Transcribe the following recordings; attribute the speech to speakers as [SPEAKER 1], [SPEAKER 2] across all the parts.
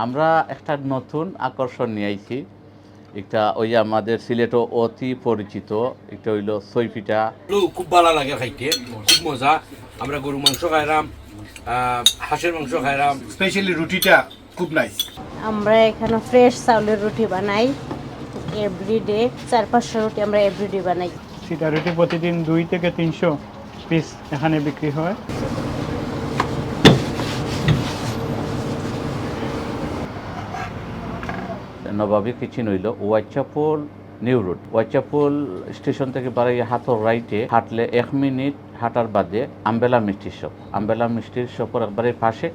[SPEAKER 1] আমরা একটা নতুন আকর্ষণ নিয়ে আইছি। একটা ওই যে আমাদের সিলেটও অতি পরিচিত। একটা হইল সৈফিটা
[SPEAKER 2] খুব ভালো লাগে খাইতে খুব মজা। আমরা গরু মাংস খাইলাম হাঁসের মাংস খাইলাম।
[SPEAKER 3] স্পেশালি রুটিটা খুব নাইস
[SPEAKER 4] আমরা এখানে ফ্রেশ চাউলের রুটি বানাই এভরিডে চার পাঁচশো রুটি আমরা এভরিডে বানাই।
[SPEAKER 5] সেটা রুটি প্রতিদিন দুই থেকে তিনশো পিস এখানে বিক্রি হয়।
[SPEAKER 1] নবাবী কিচেন হইল Whitechapel new road Whitechapel station থেকে বাড়াইয়া হাতর রাইটে হাঁটলে এক মিনিট হাঁটার বাদে আম্বেলা মিষ্টির শপ। আম্বেলা মিষ্টির শপের একবারে পাশে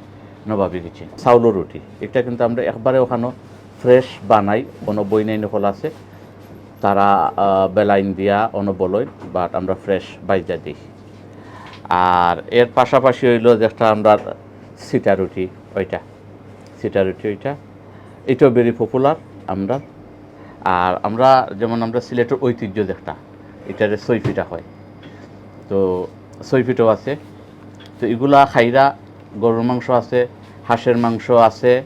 [SPEAKER 1] নবাবী কিচেন চাউলো রুটি। এটা কিন্তু আমরা একবারে ওখানে ফ্রেশ বানাই। কোনো বইনাই নকল আছে। তারা বেলাইন দিয়া অনবলয়, বাট আমরা ফ্রেশ বাইজা দিই। আর এর পাশাপাশি হইল যেটা আমরা সিটা রুটি, ওইটা। সিটা রুটি, ওইটা। এটাও ভেরি পপুলার আমরা। আর আমরা, যেমন আমরা সিলেটের ঐতিহ্য যেটা, এটার সৈফিটা হয়। তো সৈফিটাও আছে। তো এগুলা খাইরা গরুর মাংস আছে, হাঁসের মাংস আছে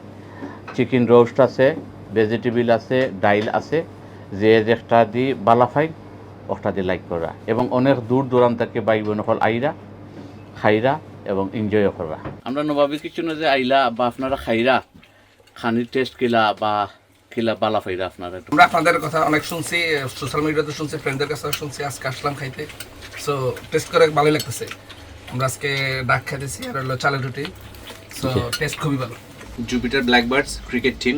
[SPEAKER 1] চিকেন রোস্ট আছে ভেজিটেবিল আছে, ডাইল আছে, যে একটা দি বালাফাই ওটা দিয়ে লাইক করা। এবং অনেক দূর দূরান্ত থেকে বাই বোন হল আইরা, খাইরা এবং এনজয় করা। আমরা নবাবী কিচেনে যে আইলা বা আপনারা খাইরা খানির টেস্ট কিলা বা কিলা বালা ফাইরা আপনারা একটু।
[SPEAKER 6] আমরা আপনাদের কথা অনেক শুনছি সোশ্যাল মিডিয়াতে শুনছি ফ্রেন্ডদের কাছে শুনছি আজকে আসলাম খাইতে। সো টেস্ট করে ভালোই লাগতেছে। আমরা আজকে ডাক খাইতেছি আর হলো চালের রুটি। সো টেস্ট খুবই ভালো।
[SPEAKER 7] জুপিটার ব্ল্যাকবার্ডস ক্রিকেট টিম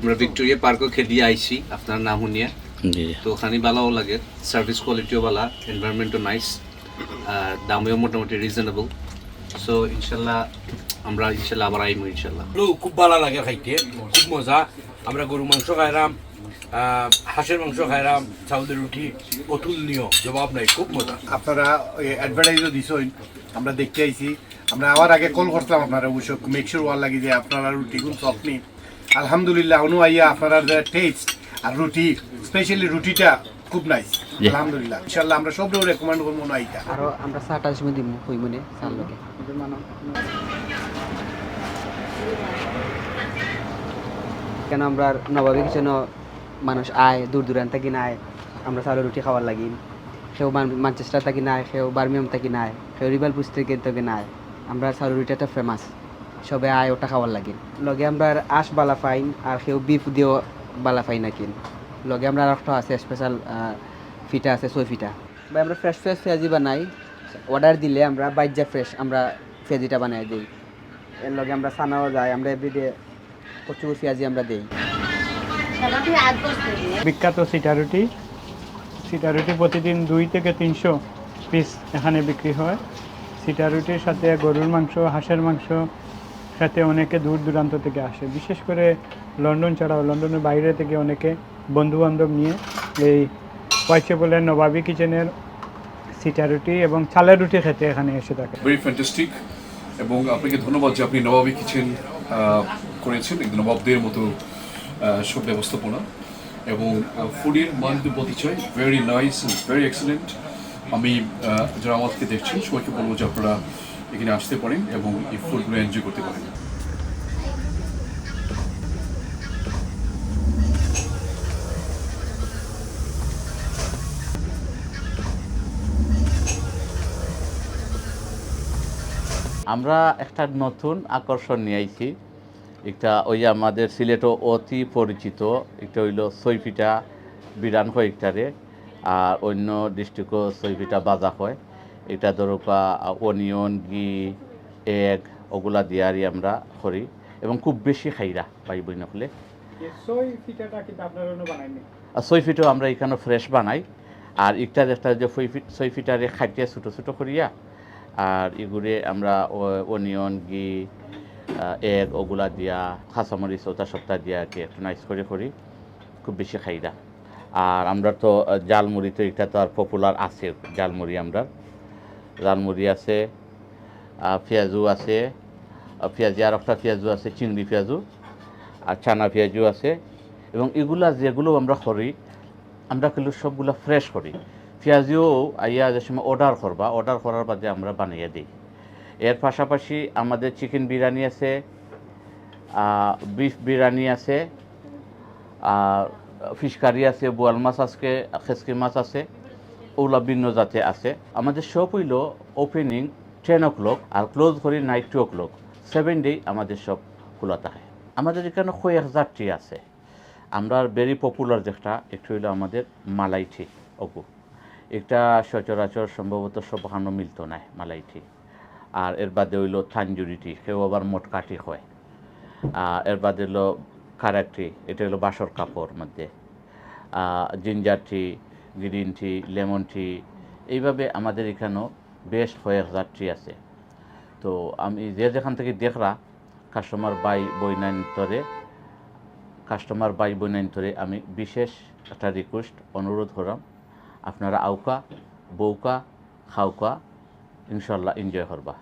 [SPEAKER 7] আমরা ভিক্টোরিয়া পার্কও খেলি আইছি আপনার নাম শুনিয়া।
[SPEAKER 1] জি।
[SPEAKER 7] তো ওখানে ভালোও লাগে সার্ভিস কোয়ালিটিও ভালো এনভায়রনমেন্টও নাইস আর দামেও মোটামুটি রিজনেবল সো ইনশাল্লাহ আমরা ইনশাল্লাহ আবার আইমু ইনশাল্লাহ।
[SPEAKER 2] খুব ভালো লাগে খাইতে খুব মজা। আমরা গরু মাংস খাইলাম হাঁসের মাংস খাইলাম চাউলের রুটি অতুলনীয় জবাব নাই খুব মজা।
[SPEAKER 3] আপনারা অ্যাডভার্টাইজও দিছেন আমরা দেখতে আইছি। আমরা আবার আগে কল করতাম আপনারা অবশ্য মেক শিওর ওয়ার লাগে যে আপনারা রুটি গুণ সফনি আলহামদুলিল্লাহ অনু আইয়া আপনারা যে টেস্ট আর রুটি স্পেশালি রুটিটা খুব নাইস আলহামদুলিল্লাহ। ইনশাল্লাহ আমরা সব রেকমেন্ড করব মনে
[SPEAKER 8] আরও আমরা চাহটা সময় দিম হই মনে লগে কেন আমরা নবাবী কিছু মানুষ আয় দূর দূরান্ত থেকে না আয়। আমরা চাউলের রুটি খাওয়ার লাগি। সেও মানচেস্টার থাকি নাই সেও বার্মিয়াম থাকি নাই সেও রিবাল পুস্ত থেকে থেকে নাই আমরা চাউলের রুটিটা ফেমাস সবে আয় ওটা খাওয়ার লাগি। লগে আমরা আশ বালা ফাইন আর সেও বিফ দিয়েও বালা ফাইন নাকিন লগে আমরা একটা আছে স্পেশাল ফিটা আছে ছয় ফিটা। বা আমরা ফ্রেশ ফ্রেশ পেঁয়াজি বানাই। অর্ডার দিলে আমরা বাইজা ফ্রেশ আমরা পেঁয়াজিটা বানাই দিই। এর লগে আমরা সানাও যাই আমরা এভরিডে প্রচুর পেঁয়াজি আমরা দিই।
[SPEAKER 5] বিখ্যাত সিটা রুটি। সিটা রুটি প্রতিদিন দুই থেকে তিনশো পিস এখানে বিক্রি হয়। সিটা রুটির সাথে গরুর মাংস, হাঁসের মাংস সাথে অনেকে দূর দূরান্ত থেকে আসে। বিশেষ করে লন্ডন ছাড়াও, লন্ডনের বাইরে থেকে অনেকে বন্ধু বান্ধব নিয়ে এই পয়সেবলের নবাবি কিচেনের সিটা রুটি এবং চালের রুটি খেতে এখানে এসে থাকে।
[SPEAKER 9] ভেরি ফ্যান্টাস্টিক এবং আপনাকে ধন্যবাদ যে আপনি নবাবি কিচেন করেছেন। একদম নবাবদের মতো সব ব্যবস্থাপনা। এবং ফুডের মান যদি বলতে চাই ভেরি নাইস ভেরি এক্সেলেন্ট আমি যারা আমাদেরকে দেখছেন সবাইকে বলব যে আপনারা এখানে আসতে পারেন এবং এই ফুডগুলো এনজয় করতে পারেন।
[SPEAKER 1] আমরা একটা নতুন আকর্ষণ নিয়ে আইছি। একটা ওই আমাদের সিলেটও অতি পরিচিত। একটা হইল সৈফিটা বিরান হয় একটারে আর অন্য ডিস্ট্রিক্টও সৈফিটা বাজা হয়। এটা ধরোকা অনিয়ন ঘি এগ ওগুলা দিয়ারই আমরা করি এবং খুব বেশি খাইরা পাই বই নকলে আর সৈফিটাও আমরা এখানে ফ্রেশ বানাই। আর একটা একটা যে সৈফিটারে খাইতে ছোটো ছোটো করিয়া আর এগুলো আমরা অনিয়ন ঘি এগ ওগুলা দিয়া কাঁচামরিচ ওটা সপ্তাহ দিয়া কি একটু নাইস করে করি খুব বেশি খাইরা। আর আমরা তো জালমুড়ি তো এটা তো আর পপুলার আছে জালমুড়ি আমরা জালমুড়ি আছে পেঁয়াজু আছে পেঁয়াজি, আর একটা পেঁয়াজু আছে, চিংড়ি পেঁয়াজু, আর চানা পেঁয়াজু আছে। এবং এগুলা যেগুলো আমরা করি, আমরা কিন্তু সবগুলো ফ্রেশ করি। পেঁয়াজিও আইয়া যে সময় অর্ডার করবা অর্ডার করার বাদে আমরা বানিয়ে দিই। এর পাশাপাশি আমাদের চিকেন বিরিয়ানি আছে বিফ বিরিয়ানি আছে ফিশ কারি আছে, বোয়াল মাছ আজকে, খেসকি মাছ আছে। ওগুলা ভিন্ন জাতে আছে। আমাদের শপ হইল ওপেনিং টেন ও ক্লক আর ক্লোজ করি night two o'clock seven day আমাদের শপ খোলা থাকে। আমাদের এখানে কয়েক যাত্রী আছে, আমরা ভেরি পপুলার যেটা, একটু হইল আমাদের মালাইঠি অপু। এটা সচরাচর সম্ভবত সবখানো মিলতো নাই মালাইঠি। আর এর বাদে হইল থানজুরিটি, কেউ আবার মোটকাটি হয় এর বাদে হলো কারাকটি, এটা হলো বাসর কাপড় মধ্যে। Ginger tea green tea, lemon tea, এইভাবে আমাদের এখানেও বেশ কয়েক যাত্রী আছে। তো আমি যে যেখান থেকে দেখরা কাস্টমার বাই বৈনান্তরে কাস্টমার বাই বৈনান্তরে আমি বিশেষ একটা রিকোয়েস্ট অনুরোধ করাম, আপনারা আউকা, বউকা, খাউকা, ইনশাল্লাহ এনজয় করবা।